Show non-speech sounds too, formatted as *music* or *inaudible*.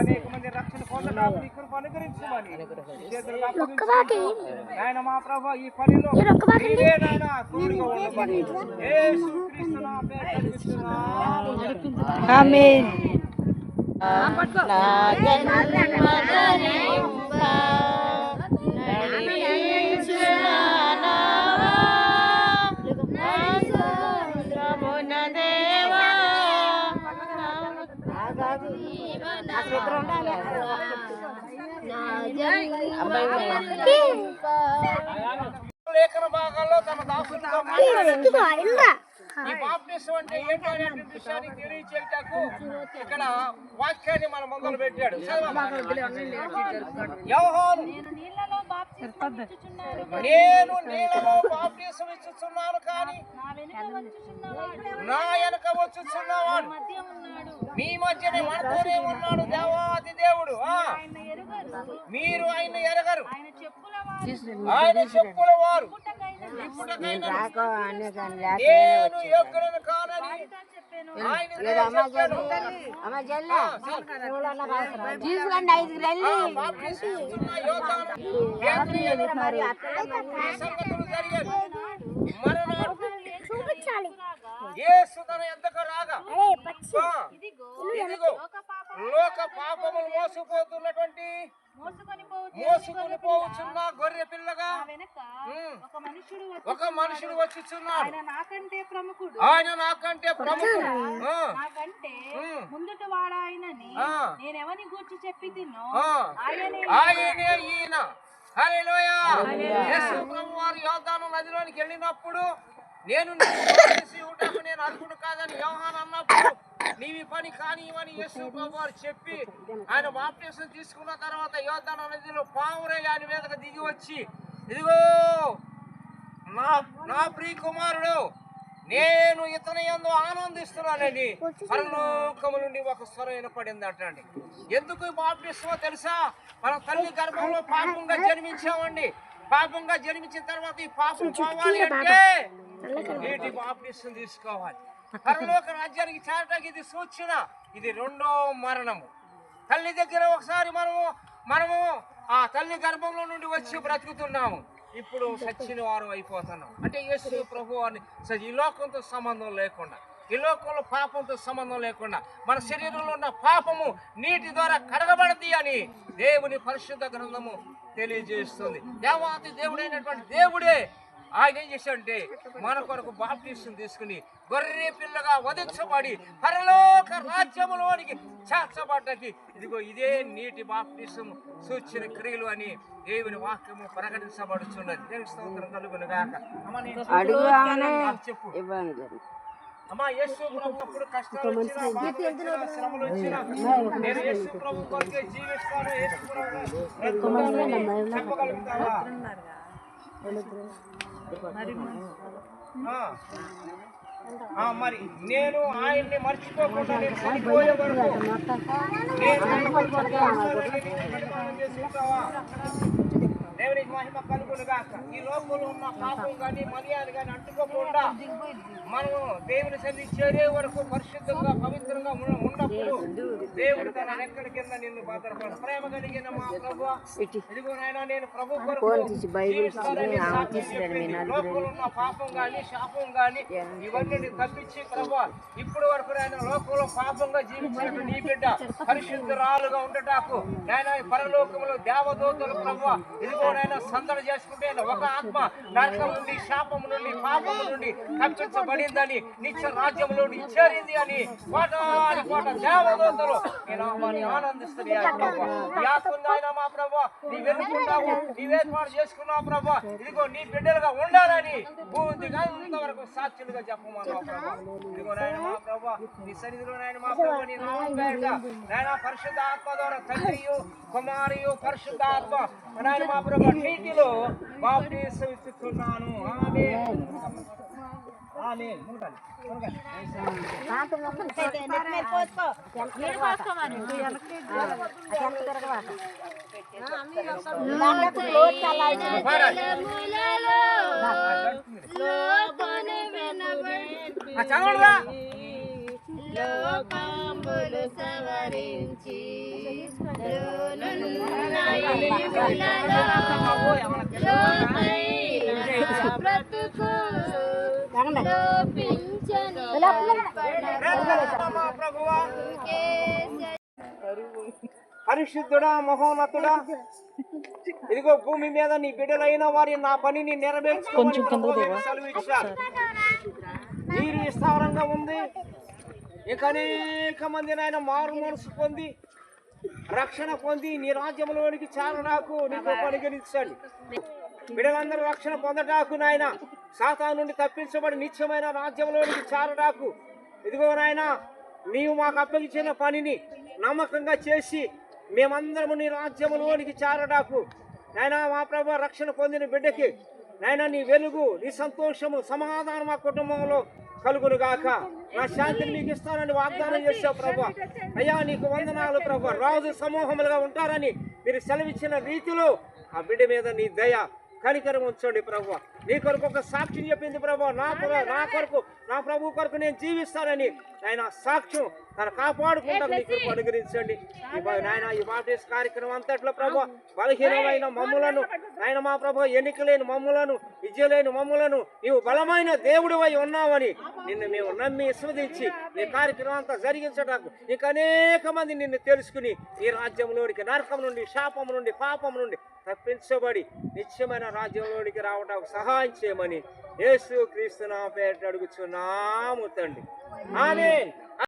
అనేక మంది రక్షణ పొందడానికి నీ కృప అనుగ్రహించమని నీ చేతులకు ఒక్క మాట. అప్పగించుకుంటున్నాను. నాయన మా ప్రభు ఈ పనిలో తోడుగా ఉండమని. లేఖన భాగాల్లో తన దాసులతో ఈ బాప్టిజం అంటే ఏంటి విషయాన్ని తెలియచేయటకు ఇక్కడ వాక్యాన్ని మన మొదలు పెట్టాడు యోహాను నేను నీళ్ళలో బాప్టిజం ఇచ్చుచున్నాను కానీ నా వెనుక వచ్చుచున్నవాడు. మీ మధ్యనే మనతోనే ఉన్నాడు దేవాది దేవుడు. మీరు ఆయన ఎరగరు. ఆయన చెప్పుల వారు. నేను యోగ్యులను కానని తీసుకురండి చూపించాలి. లోక పాపములు మోసపోతున్నటువంటి మోసుకొని పోవచ్చు మోసుకుని పోవచ్చున్న గొర్రె పిల్లగా ఒక మనుషుడు వచ్చిచున్నాడు. ఆయన నాకంటే ప్రముఖుడు. ఆయన నాకంటే ప్రముఖుడు. ఆ, నాకంటే. ముందుట వాడాయనని. నేనెవని గూర్చి చెప్పి తిన్నో? ఆయనే ఈయన. వారు యోర్దాను నదిలోనికి వెళ్ళినప్పుడు నేను *coughs* నేను అర్హుడు కాదని యోహాన్ అన్నప్పుడు నీవి పని కానివని యేసు ప్రభు వారు చెప్పి ఆయన బాప్తిసం తీసుకున్న తర్వాత యోర్దాను నదిలో పావురే ఆయన మీదకి దిగి వచ్చి ఇదిగో నా నా ప్రియ కుమారుడు నేను ఇతని యందు ఆనందిస్తున్నానని పరలోకము నుండి ఒక స్వరం వినపడింది అంటండి. ఎందుకు బాప్టిస్మో తెలుసా? మన తల్లి గర్భంలో పాపంగా జన్మించామండి. పాపంగా జన్మించిన తర్వాత ఈ పాపం పోవాలి అంటే నీటి బాప్టిస్మ్ తీసుకోవాలి? పరలోక రాజ్యానికి చేరటానికి ఇది సూచన ఇది రెండో మరణము. తల్లి దగ్గర ఒకసారి మనము మనము ఆ తల్లి గర్భంలో నుండి వచ్చి బ్రతుకుతున్నాము. ఇప్పుడు సచ్చిన వారు అయిపోతున్నాం అంటే యేసు ప్రభు వారిని ఈ లోకంతో సంబంధం లేకుండా ఈ లోకంలో పాపంతో సంబంధం లేకుండా మన శరీరంలో ఉన్న పాపము నీటి ద్వారా కడగబడది అని దేవుని పరిశుద్ధ గ్రంథము తెలియజేస్తుంది. దేవాతి దేవుడైనటువంటి దేవుడే ఆయన ఏం చేశాడంటే మన కొరకు బాప్టిస్టం తీసుకుని గొర్రె పిల్లగా వధించబడి పరలోక రాజ్యములోనికి చేర్చబడ్డకి ఇదిగో ఇదే నీటి బాప్టిస్టం సూచన క్రియలు అని దేవుని వాక్యము ప్రకటించబడుచున్నది దేవుని స్తోత్రం కలుగును గాక అమ్మ నేను అడుగు ఆమె నాకు చెప్పు అమ్మా యేసు ప్రభు అప్పుడు కష్టాలు వచ్చినా శ్రమలు వచ్చినా నేను యేసు ప్రభు కొరకే జీవిస్తాను యేసు ప్రభు చెప్పగలుగుతావా మరి నేను ఆయన్ని మర్చిపోకుండా నేను చనిపోయే వరకు నేను మహిమ కలుగును గాక ఈ లోకంలో ఉన్న పాపం కానీ మర్యాద కానీ అంటుకోకుండా మనము దేవుని సన్ని చేరే వరకు పరిశుద్ధంగా పవిత్రంగా ఉన్న- ఉన్నప్పుడు దేవుడు తన రెక్కల కింద నిన్ను భద్రపడు ప్రేమ కలిగిన మా ప్రభు ఇదిగో నాయన నేను ప్రభు. లోకంలో ఉన్న పాపం కానీ శాపం కానీ ఇవన్నీ తప్పించి ప్రభు ఇప్పుడు వరకు ఆయన లోకంలో పాపంగా జీవించినట్టు నీ బిడ్డ పరిశుద్ధరాలుగా ఉండటాకు నాయన పరలోకంలో దేవదూతలు ప్రభు ఇదిగో నాయన సందడి చేసుకుంటే ఒక ఆత్మ నరకం నుండి శాపం నుండి పాపం నుండి తప్పించబడిందని నిత్య రాజ్యంలో చేరింది అని కోటాది కోట దేవదూతలు నీ నామాన్ని ఆనందిస్తున్నాయి నాయన మా ప్రభు నీ వెనుకుంటావు నీవేర్పాటు చేసుకున్నావు ప్రభు. ఇదిగో నీ బిడ్డలుగా ఉండాలని పూర్తిగా ఇంతవరకు సాక్షులుగా చెప్పమన్నావు ప్రభు. ఇదిగో నాయన మా ప్రభు నీ సన్నిధిలో నాయన మా ప్రభు నీ నామం పేరిట నాయన పరిశుద్ధ ఆత్మ ద్వారా తండ్రియు కుమారియు పరిశుద్ధ ఆత్మ నాయన మా ప్రభు నీటిలో బాప్టిజం ఇస్తున్నాను ఆమేన్. ఆమేన్ మునగాలి, లోకంబులు సవరించి పరిశుద్ధుడా మహోన్నతుడా. ఇదిగో భూమి మీద నీ బిడ్డలైన వారి నా పనిని నెరవేర్చుకోమని సెలవిచ్చారు. నీరు విస్తారంగా ఉంది. ఇక అనేక మంది నాయన మారు మనసు పొంది రక్షణ పొంది నీ రాజ్యంలోనికి చాలడాకు నీకు పరిగణించండి బిడలందరూ రక్షణ పొందటాకు నాయన సాతా నుండి తప్పించబడి నిత్యమైన రాజ్యంలోనికి చాలడాకు ఇదిగో నాయన నీవు మాకు అప్పగించిన పనిని నమ్మకంగా చేసి మేమందరము నీ రాజ్యములోనికి చారడాకు నాయన మా ప్రభు రక్షణ పొందిన బిడ్డకి నాయన నీ వెలుగు నీ సంతోషము సమాధానం మా కుటుంబంలో కలుగును గాక నా శాంతిని మీకు ఇస్తానని వాగ్దానం చేశావు ప్రభు. అయ్యా నీకు వందనాలు ప్రభు. రాజు సమూహములుగా ఉంటారని మీరు సెలవిచ్చిన రీతిలో ఆ బిడ్డ మీద నీ దయ కనికరం ఉంచండి ప్రభు. నీ కొరకు ఒక సాక్ష్యం చెప్పింది ప్రభు. నా నా కొరకు నా ప్రభు కొరకు నేను జీవిస్తానని ఆయన సాక్ష్యం తను కాపాడుకుంటారు నీ కృప అనుగ్రహించండి. నాయన ఈ బాప్టిస్ట్ కార్యక్రమం అంతట్లో ప్రభు బలహీనమైన మమ్ములను నాయన మా ప్రభు ఎన్నికలేని మమ్ములను విద్యలేని మమ్ములను నీవు బలమైన దేవుడు అయి ఉన్నావని నిన్ను మేము నమ్మి విశ్వసించి నీ కార్యక్రమం అంతా జరిగించడానికి ఇంకా అనేక మంది నిన్ను తెలుసుకుని ఈ రాజ్యంలోనికి నరకం నుండి శాపం నుండి పాపం నుండి తప్పించబడి నిత్యమైన రాజ్యంలోనికి రావడానికి సహాయం చేయమని యేసు క్రీస్తు నా పేట అడుగుచున్నాము తండ్రి. ఆమేన్.